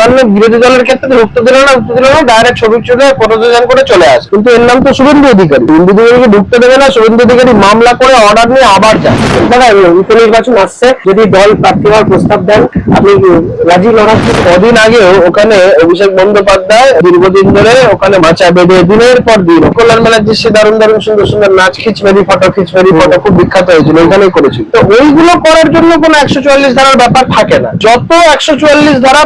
অন্যান্য বিরোধী দলের ক্ষেত্রে ঢুকতে দিল না ঢুকতে দিল না ডাইরেক্ট ছবি চলে ফটোজেন করে চলে আসে। কিন্তু এর নাম তো শুভেন্দু অধিকারী। শুভেন্দু অধিকারীকে ঢুকতে দেবে না শুভেন্দু অধিকারী মামলা করে অর্ডার নিয়ে আবার যায় দাদা উপনির্বাচন আসছে যদি দল প্রার্থী হওয়ার প্রস্তাব দেন আপনি রাজি লড়ার কদিন আগেও ওখানে অভিষেক বন্দ্যোপাধ্যায় দীর্ঘদিন ধরে ওখানে মাচা বেঁধে দিনের পর দিন কল্যাণ মেলার সে দারুণ দারুণ সুন্দর সুন্দর নাচ খিচমেরি ফটো খিচমেরি ফটো খুব বিখ্যাত হয়েছিল ওইখানেই করেছিল। তো ওইগুলো করার জন্য কোনো একশো চুয়াল্লিশ ধারার ব্যাপার থাকে না। যত একশো চুয়াল্লিশ ধারা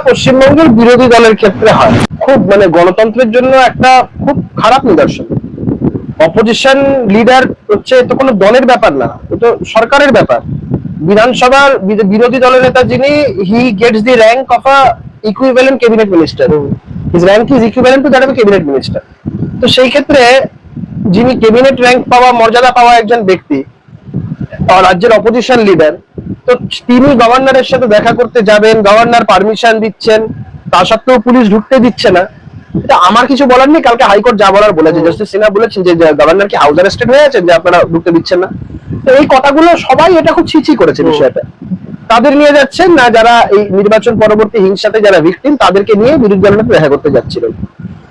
পশ্চিমবঙ্গের বিরোধী দলের ক্ষেত্রে হয়। খুব মানে গণতন্ত্রের জন্য একটা খুব খারাপ নিদর্শন। অপোজিশন লিডার হচ্ছে তো কোনো দলের ব্যাপার না তো সরকারের ব্যাপার। বিধানসভার বিরোধী দলের নেতা যিনি he gets the rank of a equivalent cabinet minister his rank is equivalent to that of cabinet minister তো সেই ক্ষেত্রে যিনি ক্যাবিনেট র্যাঙ্ক পাওয়া, মর্যাদা পাওয়া একজন ব্যক্তি রাজ্যের অপোজিশন লিডার তো তিনি গভর্নরের সাথে দেখা করতে যাবেন গভর্নর পারমিশন দিচ্ছেন। তা সত্ত্বেও পুলিশ ঢুকতে দিচ্ছে না। এটা আমার কিছু বলার নেই কালকে হাইকোর্ট যা বলার বলেছে। জাস্টিস সিনহা বলেছেন যে গভর্নর কি হাউস অ্যারেস্টেড হয়ে আছেন যে আপনারা ঢুকতে দিচ্ছেন না। তো এই কথাগুলো সবাই এটা খুব ছিছি করেছে বিষয়টা। তাদের নিয়ে যাচ্ছেন না যারা এই নির্বাচন পরবর্তী হিংসাতে যারা ভিকটিম তাদেরকে নিয়ে বিরোধী দলের দেখা করতে যাচ্ছিলেন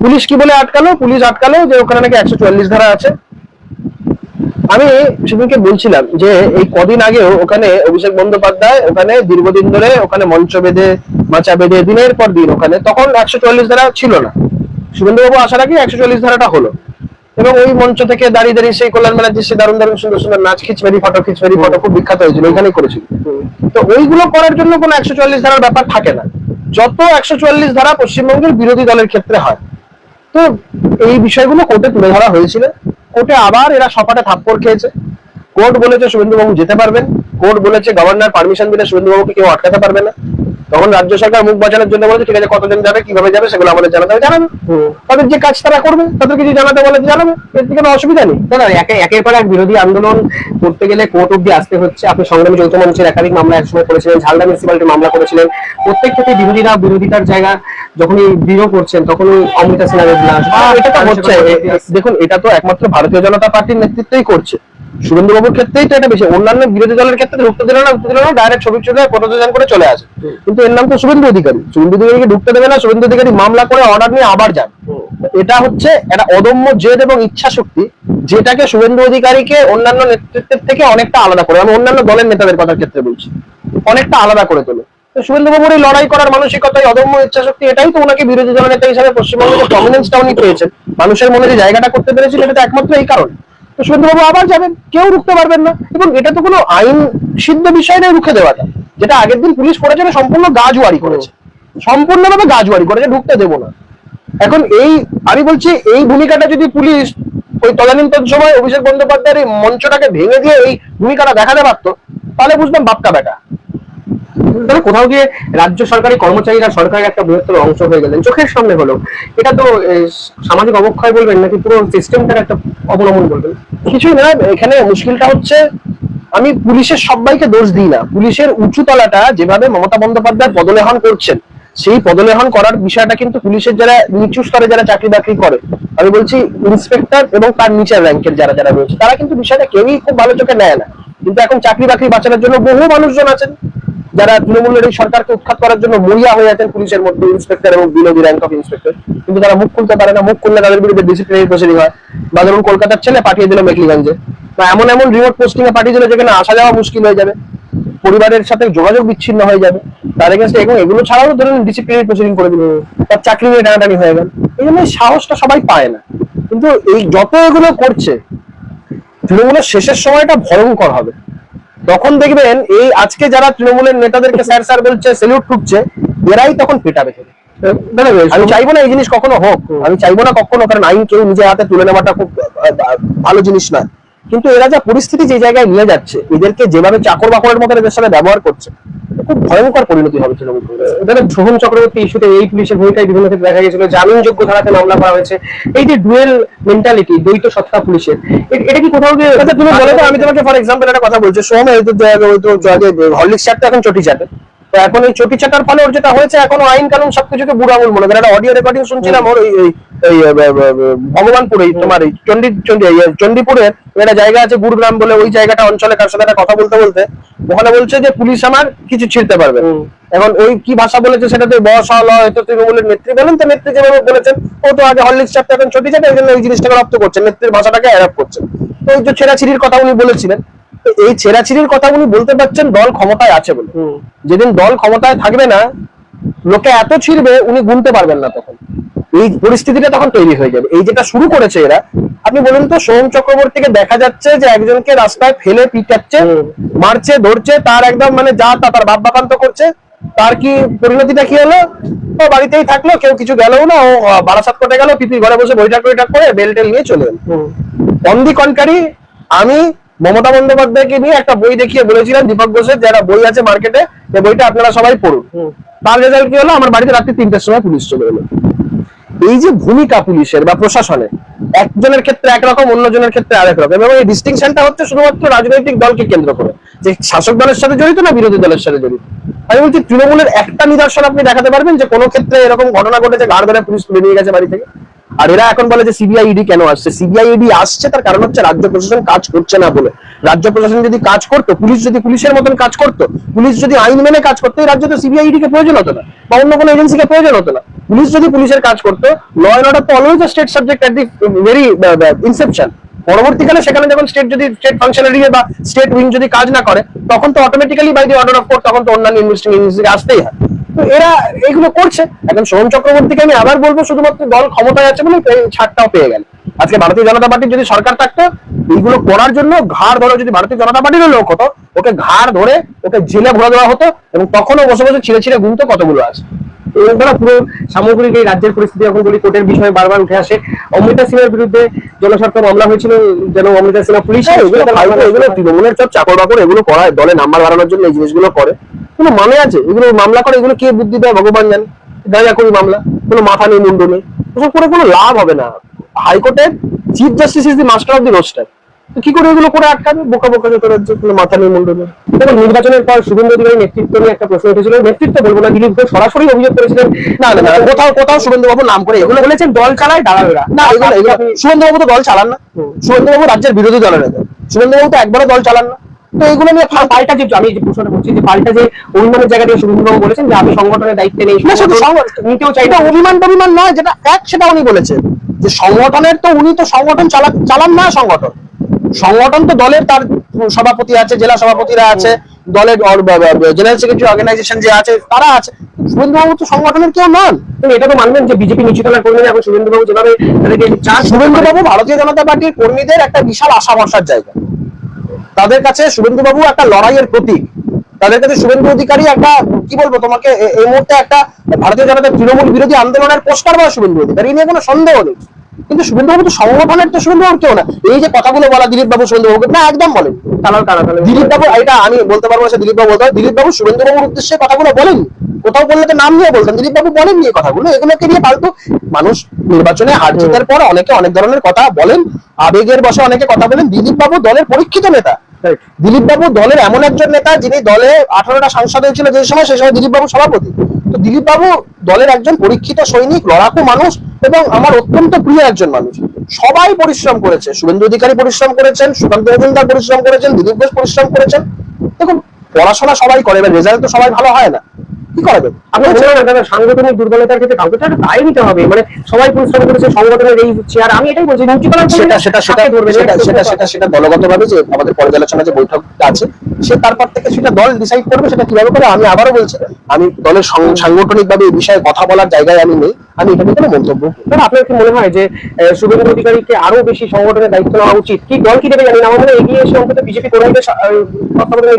পুলিশ কি বলে আটকালো? পুলিশ আটকালো যে ওখানে নাকি একশো চুয়াল্লিশ ধারা আছে। আমি সেদিনকে বলছিলাম যে এই কদিন আগেও ওখানে অভিষেক বন্দ্যোপাধ্যায় ওখানে দীর্ঘদিন ধরে ওখানে মঞ্চ বেঁধে মাচা বেঁধে দিনের পর দিন ওখানে। তখন একশো চুয়াল্লিশ ধারা ছিল না। শুভেন্দুবাবু আসার আগে একশো চুয়াল্লিশ ধারাটা হলো। এবং ওই মঞ্চ থেকে দাঁড়িয়ে দাঁড়িয়ে সেই কল্যাণ মেলার সে দারুণ দারুণ সুন্দর সুন্দর নাচ খিচমেরি ফটো খিচমেরি ফটো খুব বিখ্যাত হয়েছিল, ওইখানেই করেছিল। তো ওইগুলো করার জন্য কোনো একশো চুয়াল্লিশ ধারার ব্যাপার থাকে না। যত একশো চুয়াল্লিশ ধারা পশ্চিমবঙ্গের বিরোধী দলের ক্ষেত্রে হয়। তো এই বিষয়গুলো কোর্টে তুলে ধরা হয়েছিল। কোর্টে আবার এরা সপাটে থাপ্পড় খেয়েছে। কোর্ট বলেছে শুভেন্দুবাবু যেতে পারবেন। কোর্ট বলেছে গভর্নর পারমিশন দিলে শুভেন্দুবাবুকে কেউ আটকাতে পারবে না। তখন রাজ্য সরকার মুখ বাঁচানোর জন্য বলেছে ঠিক আছে কতজন যাবে কীভাবে যাবে সেগুলো আমাদের জানাতে হবে। জানাবে। তাদের যে কাজ তারা করবে তাদেরকে যদি জানাতে বলে জানাবে। এর থেকে অসুবিধা নেই। দাদা একে একের পর এক বিরোধী আন্দোলন করতে গেলে কোর্ট অব্দি আসতে হচ্ছে। আপনি সংগ্রামী যৌথ মঞ্চের একাধিক মামলা একসময় করেছিলেন ঝালদা মিউনিসিপালিটির মামলা করেছিলেন। প্রত্যেক ক্ষেত্রে বিরোধীরা বিরোধিতার জায়গা যখনই দৃঢ় করছেন তখনই অমৃতা সিনহার অভিলাষ। এটা তো হচ্ছে। দেখুন এটা তো একমাত্র ভারতীয় জনতা পার্টির নেতৃত্বই করছে। শুভেন্দু বাবুর ক্ষেত্রেই তো এটা বেশি। অন্যান্য বিরোধী দলের ক্ষেত্রে ঢুকতে দিল না, ঢুকতে না ডাইরেক্ট ছবি চলে ফটোজেন করে চলে আসে। কিন্তু এর নাম তো শুভেন্দু অধিকারী। শুভেন্দু অধিকারীকে ঢুকতে দেবে না, শুভেন্দু অধিকারী মামলা করে অর্ডার নিয়ে আবার যান। এটা হচ্ছে একটা অদম্য জেদ এবং ইচ্ছা শক্তি, যেটাকে শুভেন্দু অধিকারীকে অন্যান্য নেতৃত্বের থেকে অনেকটা আলাদা করে, আমি অন্যান্য দলের নেতাদের কথার ক্ষেত্রে বলছি, অনেকটা আলাদা করে তোলে। তো শুভেন্দু বাবুর এই লড়াই করার মানসিকতাই অদম্য ইচ্ছা শক্তি, এটাই তো ওনাকে বিরোধী দল নেতা হিসাবে পশ্চিমবঙ্গে যে প্রমিনেন্সটা উনি পেয়েছেন। মানুষের মনে যে জায়গাটা করতে পেরেছিল এটা একমাত্র এই কারণ। তো শুভেন্দু আবার যাবেন, কেউ রুখতে পারবেন না। এবং এটা তো কোনো আইন সিদ্ধ বিষয় রুখে দেওয়াটা। যেটা আগের দিন পুলিশ করেছে সম্পূর্ণ করেছে। সম্পূর্ণভাবে গাজুয়ারি করেছে, ঢুকতে দেবো না। এখন এই, আমি বলছি, এই ভূমিকাটা যদি পুলিশ ওই তদানীন্তন সময় অভিষেক বন্দ্যোপাধ্যায়ের এই মঞ্চটাকে ভেঙে দিয়ে এই ভূমিকাটা দেখাতে পারতো, তাহলে বুঝতাম বাপকা বেটা। তাহলে কোথাও গিয়ে রাজ্য সরকারি কর্মচারীরা সরকারের একটা বৃহত্তর অংশ হয়ে গেলেন। চোখের সামনে হলো। এটা তো সামাজিক অবক্ষয় বলবেন নাকি পুরো সিস্টেমটার একটা অবলম্বন বলবেন? কিছুই না, এখানে মুশকিলটা হচ্ছে, আমি পুলিশের সবাইকে দোষ দিই না। পুলিশের উঁচু তলাটা যেভাবে মমতা বন্দ্যোপাধ্যায় পদলেহন করছেন, সেই পদলেহন করার বিষয়টা কিন্তু পুলিশের যারা নিচু স্তরে যারা চাকরি বাকরি করে, আমি বলছি ইন্সপেক্টর এবং তার নিচের র্যাঙ্কের যারা যারা রয়েছে, তারা কিন্তু বিষয়টা কেউই খুব ভালো চোখে নেয় না। কিন্তু এখন চাকরি বাকরি বাঁচানোর জন্য বহু মানুষজন আছেন। যারা তৃণমূলের এই সরকারকে উৎখাত করার জন্য মরিয়া হয়ে আছেন পুলিশের মধ্যে ইন্সপেক্টর এবং বিরোধী র্যাঙ্ক অফ ইন্সপেক্টর কিন্তু তারা মুখ খুলতে পারে না, মুখ খুললে তাদের বিরুদ্ধে ডিসিপ্লিনারি প্রসিডিং হয়। বা ধরুন কলকাতার ছেলে পাঠিয়ে দিল মেকলিগঞ্জে বা এমন এমন রিমোট পোস্টিং এ পাঠিয়ে দিল যেখানে আসা যাওয়া মুশকিল হয়ে যাবে। পরিবারের সাথে যোগাযোগ বিচ্ছিন্ন হয়ে যাবে। তার এগেনস্টে এবং এগুলো ছাড়াও ধরুন ডিসিপ্লিনারি প্রসিডিং করে দিল। তার চাকরি নিয়ে টানাটানি হয়ে গেল। এই জন্য সাহসটা সবাই পায় না। কিন্তু এই যত এগুলো করছে, তৃণমূলের শেষের সময়টা ভয়ঙ্কর হবে। তখন দেখবেন এই আজকে যারা তৃণমূলের নেতাদেরকে স্যার স্যার বলছে সেলিউট ঠুকছে এরাই তখন ফেটাবে আমি চাইব না এই জিনিস কখনো হোক আমি চাইব না কখনো কারণ আইন কেউ নিজের হাতে তুলে নেওয়াটা খুব ভালো জিনিস নয়। কিন্তু এরা যা পরিস্থিতি যে জায়গায় নিয়ে যাচ্ছে এদেরকে যেভাবে চাকর বাকরের মতো এদের সাথে ব্যবহার করছে খুব ভয়ঙ্কর পরিণতি হবে তৃণমূল দাদা শোভন চক্রবর্তী ইস্যুতে এই পুলিশের ভূমিকায় বিভিন্ন ক্ষেত্রে দেখা গেছিল, জামিনযোগ্য ধারাতে মামলা করা হয়েছে। এই যে ডুয়েল মেন্টালিটি, দ্বৈত সত্তা পুলিশের এটা কি কোথাও গিয়ে আচ্ছা তুমি বলো আমি তোমাকে ফর এক্সাম্পল একটা কথা বলছি। সোম, এই তো যে- তো হরলিক্স চারটা এখন চটি চাটে তো এখন এই চটি চাটার ফলে ওর যেটা হয়েছে এখন আইন কানুন সবকিছুকে বুড়ো আঙুল মনে করে। একটা অডিও রেকর্ডিং শুনছিলাম ওর এই আহ, ভগবানপুর এই তোমার এই চণ্ডী চণ্ডী এই, আহ, চণ্ডীপুরের একটা জায়গা আছে গুরুগ্রাম বলে ওই জায়গাটা অঞ্চলে কার সাথে কথা বলতে বলতে ওখানে বলছে যে পুলিশ আমার কিছু ছিঁড়তে পারবে। এখন ওই কি ভাষা বলেছে সেটা তো বস হল হয়তো তৃণমূলের নেত্রী বলেন তো নেত্রী যেভাবে বলেছেন ও তো আগে হরলিক্স চাপটা এখন ছুটি যাবে এই জন্য ওই জিনিসটাকে রপ্ত করছেন নেত্রীর ভাষাটাকে অ্যাডাপ্ট করছেন তো ওই যে ছেঁড়াছিড়ির কথা উনি বলেছিলেন তো এই ছেঁড়াছিড়ির কথা উনি বলতে পারছেন দল ক্ষমতায় আছে বলে। যেদিন দল ক্ষমতায় থাকবে না লোকে এত ছিড়বে উনি গুনতে পারবেন না তখন এই পরিস্থিতিটা তখন তৈরি হয়ে যাবে এই যেটা শুরু করেছে এরা আপনি বলুন তো সোম চক্রবর্তীকে দেখা যাচ্ছে যে একজনকে রাস্তায় ফেলে পিটাচ্ছে। মারছে ধরছে তার একদম মানে যা তা তার বাপ বাপান্ত করছে তার কি পরিণতিটা কি হলো ও বাড়িতেই থাকল কেউ কিছু গেলও না ও বারাসাত কোটে গেল পিপি ঘরে বসে বইটা টইটা করে বেল টেল নিয়ে চলে এলো। অন্দি কনকারি আমি মমতা বন্দ্যোপাধ্যায়কে নিয়ে একটা বই দেখিয়ে বলেছিলাম দীপক ঘোষের যারা বই আছে মার্কেটে এই বইটা আপনারা সবাই পড়ুন। তার রেজাল্ট কি হলো? আমার বাড়িতে রাত্রি তিনটের সময় পুলিশ চলে এলো। এই যে ভূমিকা পুলিশের বা প্রশাসনের একজনের ক্ষেত্রে একরকম অন্যজনের ক্ষেত্রে আরেক রকম এবং এই ডিস্টিংশনটা হচ্ছে শুধুমাত্র রাজনৈতিক দলকে কেন্দ্র করে যে শাসক দলের সাথে জড়িত না বিরোধী দলের সাথে জড়িত। আমি বলছি তৃণমূলের একটা নিদর্শন আপনি দেখাতে পারবেন যে কোনো ক্ষেত্রে এরকম ঘটনা ঘটেছে ঘাড় ধরে পুলিশ তুলে নিয়ে গেছে বাড়ি থেকে। আর এরা এখন বলে যে সিবিআই ইডি কেন আসছে? সিবিআই ইডি আসছে, তার কারণ হচ্ছে রাজ্য প্রশাসন কাজ করছে না বলে। রাজ্য প্রশাসন যদি কাজ করতো, পুলিশ যদি পুলিশের মতন কাজ করতো, পুলিশ যদি আইন মেনে কাজ করতো, এই রাজ্যে তো সিবিআই ইডি কে প্রয়োজন হতো না, বা অন্য কোনো এজেন্সিকে প্রয়োজন হতো না। পুলিশ যদি পুলিশের কাজ করতো ল অ্যান্ড অর্ডার তো always state subject at the very inception পরবর্তীকালে সেখানে যখন স্টেট যদি স্টেট ফাংশনারি বা স্টেট উইং যদি কাজ না করে, তখন তো automatically by the order of court তখন তো অন্যান্য ইনভেস্টিং এজেন্সিকে আসতেই হয়। তো এরা এগুলো করছে। এখন সোহম চক্রবর্তীকে আমি আবার বলব শুধুমাত্র দল ক্ষমতায় আছে বলে ছাড়টাও পেয়ে গেল। আজকে ভারতীয় জনতা পার্টির যদি সরকার থাকতো এইগুলো করার জন্য ঘাড় ধরে যদি ভারতীয় জনতা পার্টিরও লোক হতো ওকে ঘাড় ধরে ওকে জেলে ভরে দেওয়া হতো এবং তখনও বসে বসে ছিঁড়ে ছিঁড়ে গুনতো কতগুলো আছে। এবং ধরো পুরো সামগ্রিক এই রাজ্যের পরিস্থিতি যখন বলি কোর্টের বিষয়ে বারবার উঠে আসে। অমৃতা সিংহের বিরুদ্ধে জনস্বার্থ মামলা হয়েছিল যেন অমৃতা সিনহা পুলিশ হ্যাঁ, এগুলো তৃণমূলের সব চাকর বাকর এগুলো করায় দলে নাম্বার বাড়ানোর জন্য এই জিনিসগুলো করে। কোনো মানে আছে? এগুলো মামলা করে এগুলো কে বুদ্ধি দেয়? ভগবান জানে। গাঁজা করি মামলা কোনো মাথা নেই মুন্ডু নেই। ওসব করে কোনো লাভ হবে না। হাইকোর্টের chief justice is the master of the roster. তো কি করে এগুলো করে আটকাবে? বোকা বোকা যত রাজ্য কোনো মাথা নেই মুন্ডু নেই। দেখুন নির্বাচনের পর শুভেন্দু অধিকারী নেতৃত্ব নিয়ে একটা প্রশ্ন উঠেছিল। নেতৃত্ব বলব না দিলীপ ঘোষ সরাসরি অভিযোগ করেছিলেন। না না কোথাও কোথাও শুভেন্দু বাবু নাম করে এগুলো বলেছেন দল চালায় দালালেরা। না এগুলো শুভেন্দু বাবু তো দল চালান না। শুভেন্দু বাবু রাজ্যের বিরোধী দলের নেতা। শুভেন্দু বাবু তো একবারও দল চালান না। তো এগুলো নিয়ে পাল্টা যে আমি যে প্রশ্নটা করছি যে পাল্টা যে অভিমানের জায়গা দিয়ে শুভেন্দুবাবু বলেছেন যে আমি সংগঠনের দায়িত্বে নেই না শুধু নিতেও চাই। না অভিমান টভিমান নয় যেটা এক সেটা উনি বলেছেন। যে সংগঠনের তো উনি তো সংগঠন চালা- চালান না সংগঠন। সংগঠন তো দলের তার সভাপতি আছে জেলা সভাপতিরা আছে দলের জেনারেল সেক্রেটারি অর্গানাইজেশন যে আছে তারা আছে। শুভেন্দুবাবু তো সংগঠনের কেউ নন। এটা তো মানবেন যে বিজেপি নিচুতলা কর্মীরা এখন শুভেন্দুবাবু যেভাবে তাদেরকে শুভেন্দুবাবু ভারতীয় জনতা পার্টির কর্মীদের একটা বিশাল আশা ভরসার জায়গা। তাদের কাছে শুভেন্দু বাবু একটা লড়াইয়ের প্রতীক। তাদের কাছে শুভেন্দু অধিকারী একটা, কি বলব তোমাকে এই মুহূর্তে একটা ভারতীয় জনতা তৃণমূল বিরোধী আন্দোলনের পোস্টার বা শুভেন্দু অধিকারী নিয়ে কোনো সন্দেহ নেই। কিন্তু শুভেন্দুবাবু তো সংগঠনের তো শুভেন্দুবাবু কেউ না। এই যে কথাগুলো বলা দিলীপ বাবু শুভেন্দুবাবুকে না একদম বলেন। কালার কালার দিলীপ বাবু এটা আমি বলতে পারব না সে দিলীপ বাবু বলতে। দিলীপ বাবু শুভেন্দুবাবুর উদ্দেশ্যে কথাগুলো বলেন। কোথাও বললে তো নাম নিয়ে বলতেন দিলীপ বাবু বলেন নিয়ে কথাগুলো। এগুলোকে নিয়ে পালতো মানুষ নির্বাচনে হার জেতার পর অনেকে অনেক ধরনের কথা বলেন। আবেগের বসে অনেকে কথা বলেন। দিলীপ বাবু দলের পরীক্ষিত নেতা. দিলীপ বাবু দলের এমন একজন নেতা যিনি দলে আঠারোটা সাংসদ হয়েছিল যে সময়, সেই সময় দিলীপ বাবু সভাপতি। তো দিলীপ বাবু দলের একজন পরীক্ষিত সৈনিক, লড়াকু মানুষ এবং আমার অত্যন্ত প্রিয় একজন মানুষ। সবাই পরিশ্রম করেছে। শুভেন্দু অধিকারী পরিশ্রম করেছেন, সুকান্ত মজুমদার পরিশ্রম করেছেন, দিলীপ ঘোষ পরিশ্রম করেছেন। দেখুন, পড়াশোনা সবাই করে, এবার রেজাল্ট তো সবাই ভালো হয় না। কি করা যাবে? আপনি বললেন না দাদা সাংগঠনিক দুর্বলতার ক্ষেত্রে কাউকে তো দায় নিতে হবে। মানে সবাই পরিশ্রম করেছে সংগঠনের এই চেয়ার আমি এটাই বলছি নিচুতলা সেটা সেটা সেটা সেটা সেটা সেটা সেটা দলগতভাবে যে আমাদের পর্যালোচনা যে বৈঠকটা আছে সে তারপর থেকে সেটা দল ডিসাইড করবে সেটা কীভাবে করে আমি আবারও বলছি আমি দলের সাংগঠনিক ভাবে এই বিষয়ে কথা বলার জায়গায় আমি নেই। আমি এটা নিয়ে কোনো মন্তব্য আপনার কি মনে হয় যে শুভেন্দু অধিকারীকে আরও বেশি সংগঠনের দায়িত্ব নেওয়া উচিত? কি দল কি দেবে জানি না আমার মনে এগিয়ে এসে অন্তত বিজেপি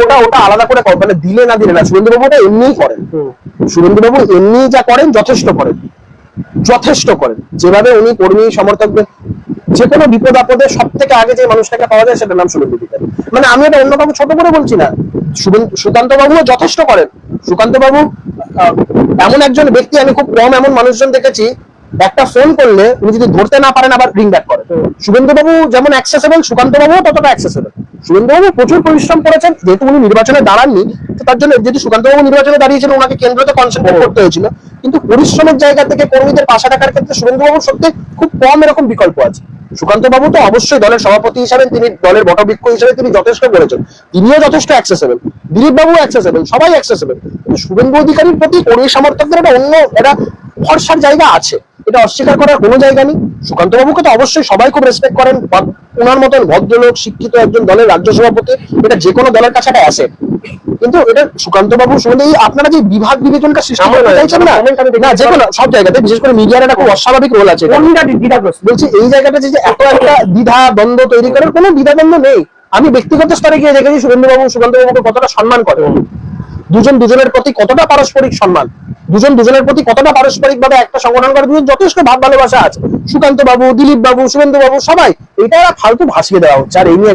ওটা ওটা আলাদা করে কর- মানে দিলে না দিলে না শুভেন্দু বাবু ওটা এমনিই করেন। শুভেন্দু বাবু এমনি যা করেন যথেষ্ট করেন। যথেষ্ট করেন। যেভাবে উনি কর্মী সমর্থকদের যে কোনো বিপদ আপদে সব থেকে আগে যে মানুষটাকে পাওয়া যায় সেটার নাম শুভেন্দু অধিকারী। মানে আমি এটা অন্য কাউকে ছোট করে বলছি না। সুকান্ত বাবুও যথেষ্ট করেন। সুকান্ত বাবু এমন একজন ব্যক্তি আমি খুব কম এমন মানুষজন দেখেছি একটা ফোন করলে উনি যদি ধরতে না পারেন আবার রিং ব্যাক করে। শুভেন্দু বাবু যেমন অ্যাক্সেসেবল সুকান্ত বাবু ততটা অ্যাক্সেসেবল শুভেন্দু বাবু প্রচুর পরিশ্রম করেছেন যেহেতু উনি নির্বাচনে দাঁড়াননি তো তার জন্য যেহেতু সুকান্ত বাবু নির্বাচনে দাঁড়িয়েছিলেন ওনাকে কেন্দ্রতে কনসেন্ট্রেট করতে হয়েছিল। কিন্তু পরিশ্রমের জায়গা থেকে কর্মীদের পাশা থাকার ক্ষেত্রে শুভেন্দু বাবুর সত্যি খুব কম এরকম বিকল্প আছে। সুকান্ত বাবু তো অবশ্যই দলের সভাপতি হিসাবে তিনি দলের বটবৃক্ষ হিসাবে তিনি যথেষ্ট করেছেন। তিনিও যথেষ্ট অ্যাক্সেসেবল দিলীপ বাবু অ্যাক্সেসেবল সবাই অ্যাক্সেসেবল কিন্তু শুভেন্দু অধিকারীর প্রতি কর্মী সমর্থকদের একটা অন্য একটা ভরসার জায়গা আছে। এটা অস্বীকার করার কোনো জায়গা নেই। সুকান্ত বাবুকে তো অবশ্যই সবাই খুব রেসপেক্ট করেন। ওনার মতন ভদ্রলোক, শিক্ষিত একজন দলের রাজ্য সভাপতি, এটা যে কোনো দলের কাছে একটা অ্যাসেট কিন্তু এটা সুকান্ত বাবু শুনলে আপনারা যে বিভাগ বিবেচনটা সৃষ্টি করতে চাইছেন না? না যে কোনো সব জায়গাতে বিশেষ করে মিডিয়ার একটা খুব অস্বাভাবিক রোল আছে বলছি এই জায়গাটা যে এত একটা দ্বিধা দ্বন্দ্ব তৈরি করার কোনো দ্বিধা দ্বন্দ্ব নেই। আমি ব্যক্তিগত স্তরে গিয়ে দেখেছি সুরেন্দ্র বাবু সুকান্ত বাবুকে কতটা সম্মান করে। দুজন দুজনের প্রতি কতটা পারস্পরিক সম্মান। দুজন দুজনের প্রতি কতটা পারস্পরিক ভাবে একটা সংগঠন করে দুজন যথেষ্ট ভাব ভালোবাসা আছে। সুকান্ত বাবু দিলীপ বাবু শুভেন্দু বাবু সবাই এটা ফালতু ভাসিয়ে দেওয়া হচ্ছে। আর এই নিয়ে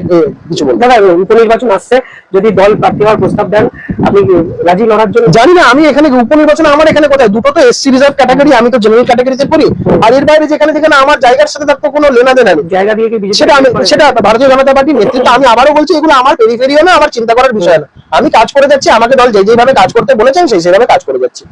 কিছু বলব। না। দাদা উপনির্বাচন আসছে। যদি দল প্রার্থী হওয়ার প্রস্তাব দেন আপনি রাজি লড়ার জন্য? জানি না আমি এখানে উপনির্বাচন আমার এখানে কোথায়? দুটো তো এসসি রিজার্ভ ক্যাটাগরি আমি তো জেনারেল ক্যাটাগরিতে পড়ি আর এর বাইরে যেখানে যেখানে আমার জায়গার সাথে তার তো কোনো লেনা দেনা নেই। জায়গা দিয়ে সেটা আমি সেটা ভারতীয় জনতা পার্টির নেতৃত্ব আমি আবারও বলছি এগুলো আমার পেরিফেরিও না আমার চিন্তা করার বিষয় না। আমি কাজ করে যাচ্ছি, আমাকে দল যে যেভাবে কাজ করতে বলেছেন, সেই সেভাবে কাজ করে যাচ্ছি।